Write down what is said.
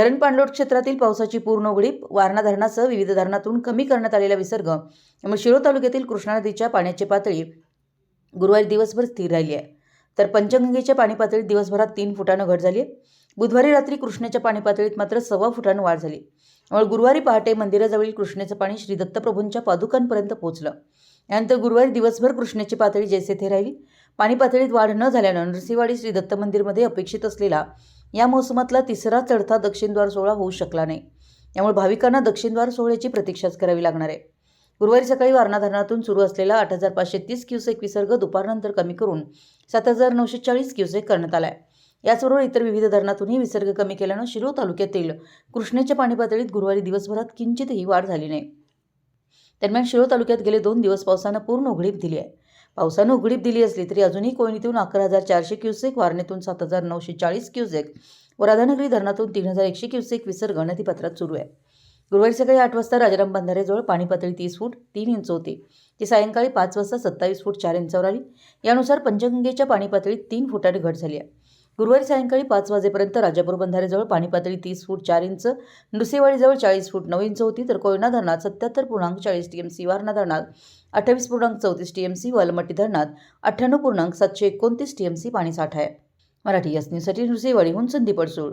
धरण पाणलोट क्षेत्रातील पावसाची पूर्ण उघडीप वारणा धरणासह विविध धरणातून कमी करण्यात आलेला विसर्ग त्यामुळे शिरोळ तालुक्यातील कृष्णा नदीच्या पाण्याची पातळी गुरुवारी दिवसभर स्थिर राहिली आहे. तर पंचगंगेच्या पाणी पातळीत दिवसभरात तीन फुटानं घट झाली बुधवारी रात्री कृष्णेच्या पाणी पातळीत मात्र सव्वा फुटानं वाढ झाली. त्यामुळे गुरुवारी पहाटे मंदिराजवळील कृष्णेचं पाणी श्री दत्तप्रभूंच्या पादुकांपर्यंत पोहोचलं. यानंतर गुरुवारी दिवसभर कृष्णेची पातळी जैसे थे राहिली. पाणी पातळीत वाढ न झाल्यानं नृसिंहवाडी श्री दत्त मंदिरमध्ये अपेक्षित असलेला या मोसमातला तिसरा चढता दक्षिणद्वार सोहळा होऊ शकला नाही. त्यामुळे भाविकांना दक्षिणद्वार सोहळ्याची प्रतीक्षाच करावी लागणार आहे. गुरुवारी सकाळी वारणा धरणातून सुरू असलेला आठ हजार पाचशे तीस क्युसेक विसर्ग दुपारनंतर कमी करून सात हजार नऊशे चाळीस क्युसेक करण्यात आला आहे याचबरोबर इतर विविध धरणातूनही विसर्ग कमी केल्यानं शिरोळ तालुक्यातील कृष्णेच्या पाणी पातळीत गुरुवारी दिवसभरात किंचितही वाढ झाली नाही. दरम्यान शिरोळ तालुक्यात गेले दोन दिवस पावसानं पूर्ण उघडीप दिली आहे. पावसानं उघडीप दिली असली तरी अजूनही कोयनीतून अकरा हजार चारशे क्युसेक वारणेतून सात हजार नऊशे चाळीस क्युसेक व राधानगरी धरणातून तीन हजार एकशे क्युसेक विसर्ग नदीपात्रात सुरू आहे. गुरुवारी सकाळी आठ वाजता राजाराम बंधारेजवळ पाणी पातळी तीस फूट तीन इंच होती. ती सायंकाळी पाच वाजता सत्तावीस फूट चार इंचावर आली. यानुसार पंचगंगेच्या पाणी पातळीत तीन फुटाने घट झाली आहे. गुरुवारी सायंकाळी पाच वाजेपर्यंत राजापूर बंधारेजवळ पाणी पातळी तीस फूट चार इंच नुसेवाडीजवळ चाळीस फूट नऊ इंच होती तर कोयना धरणात सत्याहत्तर पूर्णांक चाळीस टी एम सी वारणा धरणात अठ्ठावीस पूर्णांक चौतीस टी एम सी व धरणात अठ्ठ्याण्णव पूर्णांक सातशे एकोणतीस टी एम सी पाणीसाठा आहे. मराठी याच न्यूजसाठी नुसेवाडीहून संदीप अडसूळ.